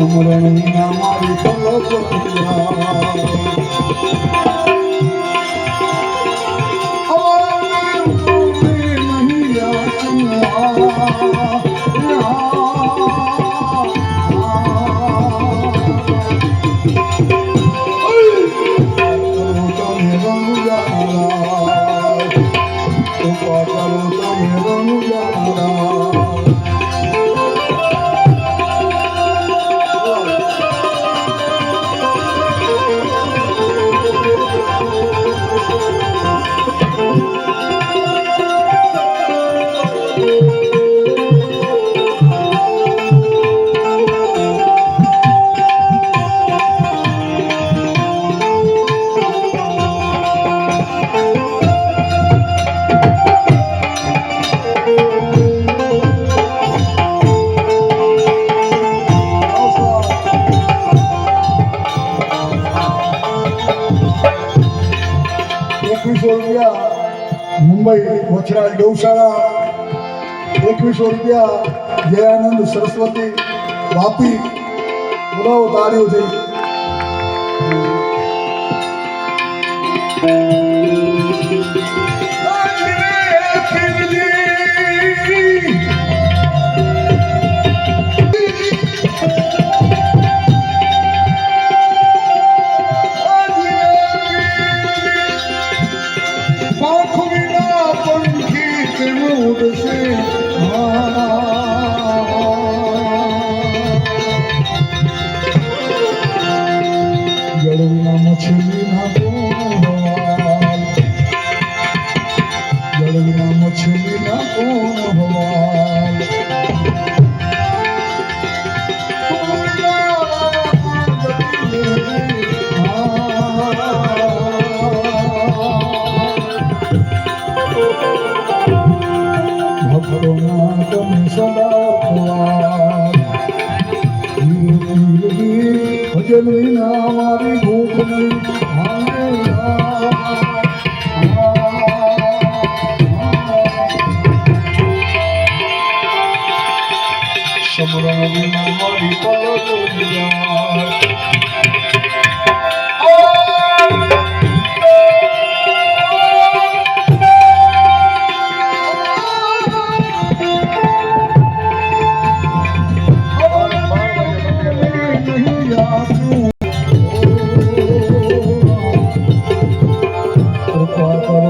સુમરણ વિના મારી પલક રૂપિયા મુંબઈ વછરાજ ગૌશાળા એકવીસો રૂપિયા જયાનંદ સરસ્વતી વાપી બોલાવો તાળીઓ થઈ પાંખ বেশি ભજન વિના મારી ભૂખ નહીં સમરણ વિના મારી પલક ઉજાડ.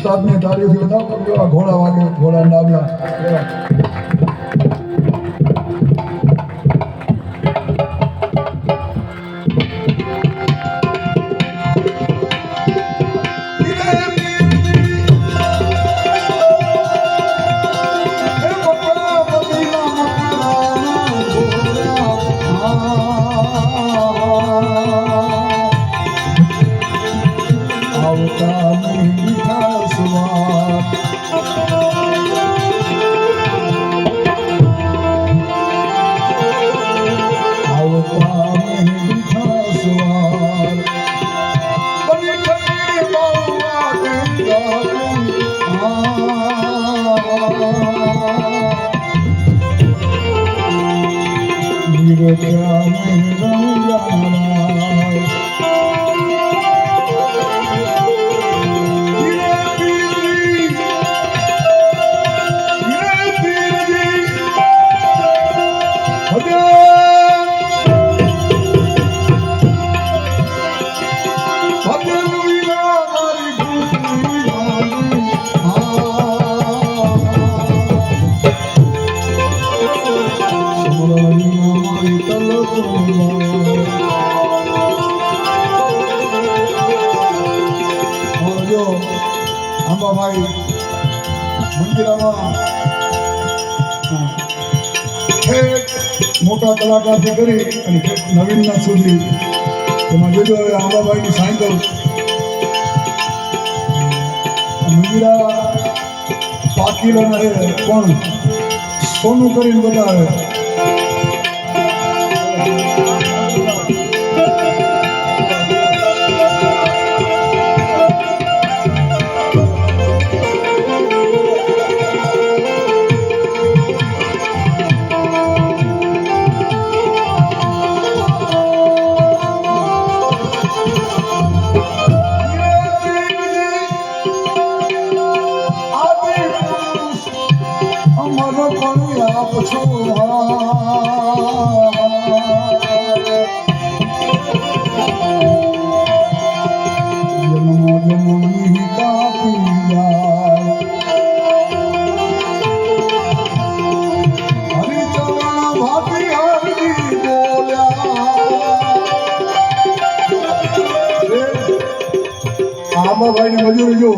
ઉસ્તાદને તાળીઓથી વધાવો ઘોડા વાગે ઘોડા ડાબલા গ্রামের রঙ મોટા કલાકારથી કરી અને નવીનના સુધી. એમાં જોજો હવે આંબાભાઈની સાયકલ મંદિરા પાકી ને પણ સોનું કરીને બતાવે. બાબાભાઈની મજૂરી જો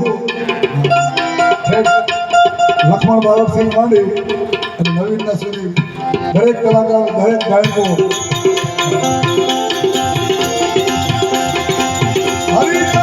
લક્ષ્મણ બાળકસિંહ માંડી અને નવીનના સુધી દરેક કલાકાર દરેક ગાયકો. હરી